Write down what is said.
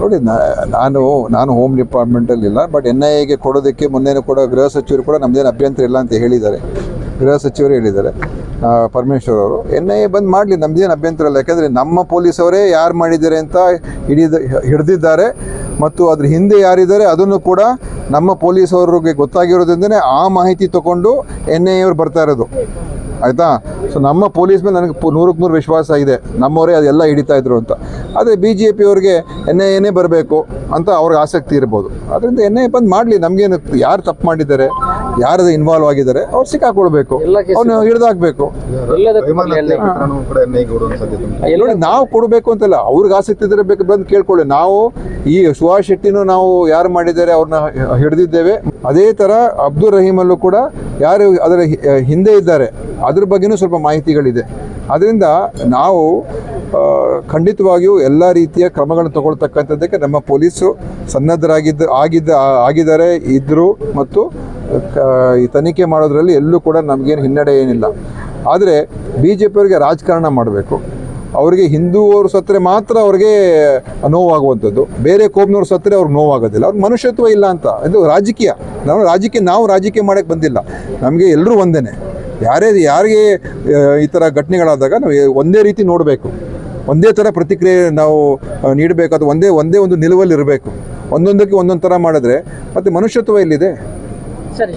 ನೋಡಿ ನಾನು ನಾನು ಹೋಮ್ ಡಿಪಾರ್ಟ್ಮೆಂಟಲ್ಲಿ ಇಲ್ಲ ಬಟ್ ಎನ್ ಐ ಎಗೆ ಕೊಡೋದಕ್ಕೆ ಮೊನ್ನೆ ಕೂಡ ಗೃಹ ಸಚಿವರು ಕೂಡ ನಮ್ಮದೇನು ಅಭ್ಯಂತರ ಇಲ್ಲ ಅಂತ ಹೇಳಿದ್ದಾರೆ. ಗೃಹ ಸಚಿವರು ಹೇಳಿದ್ದಾರೆ. ಪರಮೇಶ್ವರ್ ಅವರು. ಎನ್ ಐ ಎ ಬಂದ್ ಮಾಡಲಿ, ನಮ್ದೇನು ಅಭ್ಯಂತರ ಇಲ್ಲ. ಯಾಕೆಂದರೆ ನಮ್ಮ ಪೊಲೀಸವರೇ ಯಾರು ಮಾಡಿದ್ದಾರೆ ಅಂತ ಹಿಡಿದ, ಹಿಡಿದಿದ್ದಾರೆ. ಮತ್ತು ಅದ್ರ ಹಿಂದೆ ಯಾರಿದ್ದಾರೆ, ಅದನ್ನು ಕೂಡ ನಮ್ಮ ಪೊಲೀಸವ್ರಿಗೆ ಗೊತ್ತಾಗಿರೋದ್ರಿಂದನೇ ಆ ಮಾಹಿತಿ ತಗೊಂಡು ಎನ್ ಐ ಅವರು ಬರ್ತಾ ಇರೋದು. ಆಯಿತಾ? ಸೊ ನಮ್ಮ ಪೊಲೀಸ್ ಮೇಲೆ ನನಗೆ ನೂರಕ್ಕೆ ನೂರು ವಿಶ್ವಾಸ ಇದೆ. ನಮ್ಮವರೇ ಅದೆಲ್ಲ ಹಿಡಿತಾ ಇದ್ರು ಅಂತ. ಆದರೆ ಬಿ ಜೆ ಪಿಯವ್ರಿಗೆ ಎನ್ ಐ ಎನೇ ಬರಬೇಕು ಅಂತ ಅವ್ರಿಗೆ ಆಸಕ್ತಿ ಇರ್ಬೋದು. ಅದರಿಂದ ಎನ್ ಐ ಬಂದು ಮಾಡಲಿ. ನಮಗೇನು ಯಾರು ತಪ್ಪು ಮಾಡಿದ್ದಾರೆ ಯಾರು ಇನ್ವಾಲ್ವ್ ಆಗಿದ್ದಾರೆ ಅವ್ರು ಸಿಕ್ಕಾಕೊಳ್ಬೇಕು. ಅವ್ರನ್ನ ಹಿಡಿದಾಕ್ಬೇಕು. ನೋಡಿ ನಾವು ಕೊಡಬೇಕು ಅಂತಲ್ಲ ಅವ್ರಿಗೆ ಆಸಕ್ತಿ ಇದ್ರೆ ಬೇಕು ಬಂದು ಕೇಳ್ಕೊಳ್ಳಿ. ನಾವು ಈ ಸುಭಾಷ್ ಶೆಟ್ಟಿನೂ ನಾವು ಯಾರು ಮಾಡಿದ್ದಾರೆ ಅವ್ರನ್ನ ಹಿಡಿದಿದ್ದೇವೆ. ಅದೇ ಥರ ಅಬ್ದುಲ್ ರಹೀಮಲ್ಲೂ ಕೂಡ ಯಾರು ಅದರ ಹಿಂದೆ ಇದ್ದಾರೆ. ಅದ್ರ ಬಗ್ಗೆನೂ ಸ್ವಲ್ಪ ಮಾಹಿತಿಗಳಿದೆ. ಅದರಿಂದ ನಾವು ಖಂಡಿತವಾಗಿಯೂ ಎಲ್ಲ ರೀತಿಯ ಕ್ರಮಗಳನ್ನು ತಗೊಳ್ತಕ್ಕಂಥದ್ದಕ್ಕೆ ನಮ್ಮ ಪೊಲೀಸು ಸನ್ನದ್ಧರಾಗಿದ್ದ, ಆಗಿದ್ದ ಆಗಿದ್ದಾರೆ ಇದ್ದರು ಮತ್ತು ಈ ತನಿಖೆ ಮಾಡೋದ್ರಲ್ಲಿ ಎಲ್ಲೂ ಕೂಡ ನಮಗೇನು ಹಿನ್ನಡೆ ಏನಿಲ್ಲ. ಆದರೆ ಬಿ ಜೆ ಪಿಯವರಿಗೆ ರಾಜಕಾರಣ ಮಾಡಬೇಕು. ಅವರಿಗೆ ಹಿಂದೂವರು ಸತ್ತರೆ ಮಾತ್ರ ಅವ್ರಿಗೆ ನೋವಾಗುವಂಥದ್ದು. ಬೇರೆ ಕೋಮ್ನವ್ರು ಸತ್ತರೆ ಅವ್ರಿಗೆ ನೋವಾಗೋದಿಲ್ಲ. ಅವ್ರ ಮನುಷ್ಯತ್ವ ಇಲ್ಲ ಅಂತ. ಇದು ರಾಜಕೀಯ. ನಾವು ರಾಜಕೀಯ ನಾವು ರಾಜಕೀಯ ಮಾಡೋಕ್ಕೆ ಬಂದಿಲ್ಲ. ನಮಗೆ ಎಲ್ಲರೂ ಒಂದೇ ಯಾರೇ ಯಾರಿಗೆ ಈ ಥರ ಘಟನೆಗಳಾದಾಗ ನಾವು ಒಂದೇ ರೀತಿ ನೋಡಬೇಕು. ಒಂದೇ ಥರ ಪ್ರತಿಕ್ರಿಯೆ ನಾವು ನೀಡಬೇಕು. ಅದು ಒಂದೇ ಒಂದೇ ಒಂದು ನಿಲುವಲ್ಲಿ ಇರಬೇಕು. ಒಂದೊಂದಕ್ಕೆ ಒಂದೊಂದು ಥರ ಮಾಡಿದ್ರೆ ಮತ್ತು ಮನುಷ್ಯತ್ವ ಎಲ್ಲಿದೆ? ಸರಿ.